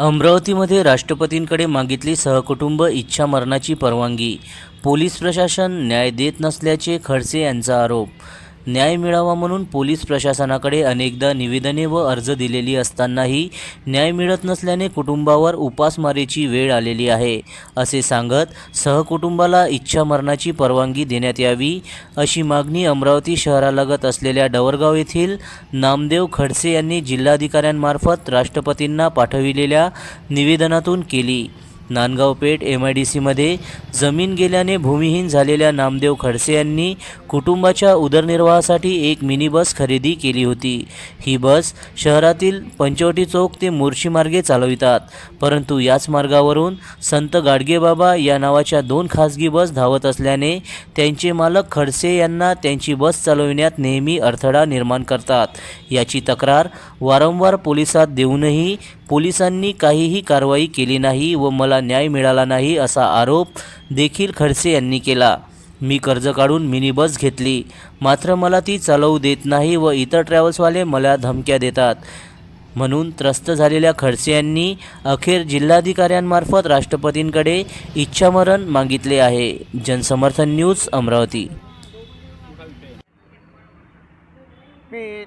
अमरावतीमध्ये राष्ट्रपतींकडे मागितली सहकुटुंब इच्छा मरणाची परवानगी. पोलीस प्रशासन न्याय देत नसल्याचे खडसे यांचा आरोप. न्याय मिळावा म्हणून पोलीस प्रशासनाकडे अनेकदा निवेदने व अर्ज दिलेली असतानाही न्याय मिळत नसल्याने कुटुंबावर उपासमारीची वेळ आलेली आहे असे सांगत सहकुटुंबाला इच्छा मरणाची परवानगी देण्यात यावी अशी मागणी अमरावती शहरालगत असलेल्या डवरगाव येथील नामदेव खडसे यांनी जिल्हाधिकाऱ्यांमार्फत राष्ट्रपतींना पाठविलेल्या निवेदनातून केली. Nandgaon Peth M I D सीमध्ये जमीन गेल्याने भूमिहीन झालेल्या नामदेव खडसे यांनी कुटुंबाच्या उदरनिर्वाहासाठी एक मिनी बस खरेदी केली होती. ही बस शहरातील पंचवटी चौक ते मोर्शी मार्गे चालवितात. परंतु याच मार्गावरून संत गाडगेबाबा या नावाच्या दोन खासगी बस धावत असल्याने त्यांचे मालक खडसे यांना त्यांची बस चालविण्यात नेहमी अडथळा निर्माण करतात. याची तक्रार वारंवार पोलिसात देऊनही पोलिसांनी काहीही कारवाई केली नाही व मला न्याय मिळाला नाही असा आरोप देखील खडसे यांनी केला. मी कर्ज काढून मिनी बस घेतली. मात्र मला ती चालवू देत नाही व इतर ट्रॅव्हल्सवाले मला धमक्या देतात. म्हणून त्रस्त झालेल्या खडसे यांनी अखेर जिल्हाधिकाऱ्यांमार्फत राष्ट्रपतींकडे इच्छामरण मागितले आहे. जनसमर्थन न्यूज अमरावती. मी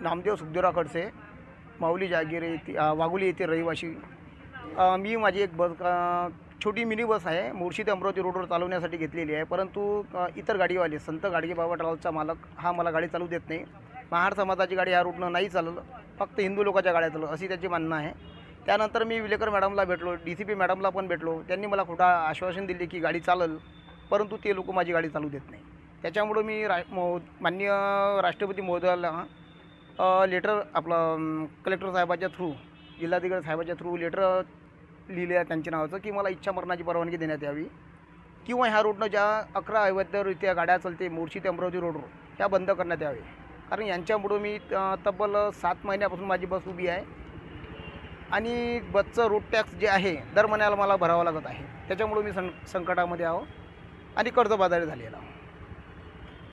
नामदेव सुखदेवराव खडसे. माऊली जागीर येथे अ, वाघोली येथे रहिवाशी. मी माझी एक बस छोटी मिनी बस आहे मुर्शी ते अमरावती रोडवर चालवण्यासाठी घेतलेली आहे. परंतु इतर गाडीवाले संत गाडगेबाबा ट्रॅव्हल्सचा मालक हा मला गाडी चालू देत नाही. महार समाजाची गाडी या रूटनं नाही चाललं फक्त हिंदू लोकांच्या गाड्या चालू अशी त्याची म्हणणं आहे. त्यानंतर मी विलेकर मॅडमला भेटलो डी सी पी मॅडमला पण भेटलो. त्यांनी मला खोटा आश्वासन दिले की गाडी चालल परंतु ते लोक माझी गाडी चालू देत नाही. त्याच्यामुळं मी रा माननीय राष्ट्रपती महोदयाला लेटर आपलं कलेक्टर साहेबाच्या थ्रू जिल्हाधिकारी साहेबाच्या थ्रू लेटर लिहिले आहे त्यांच्या नावाचं की मला इच्छा मरणाची परवानगी देण्यात यावी. किंवा ह्या रोडनं ज्या अकरा अवैधरित्या गाड्या चालते मोर्शी ते अमरावती रोडवर त्या बंद करण्यात यावे. कारण यांच्यामुळं मी तब्बल सात महिन्यापासून माझी बस उभी आहे. आणि बसचं रोड टॅक्स जे आहे दर महिन्याला मला भरावं लागत आहे. त्याच्यामुळं मी सं संकटामध्ये आहो. आणि कर्जबाजारी झालेला आहो.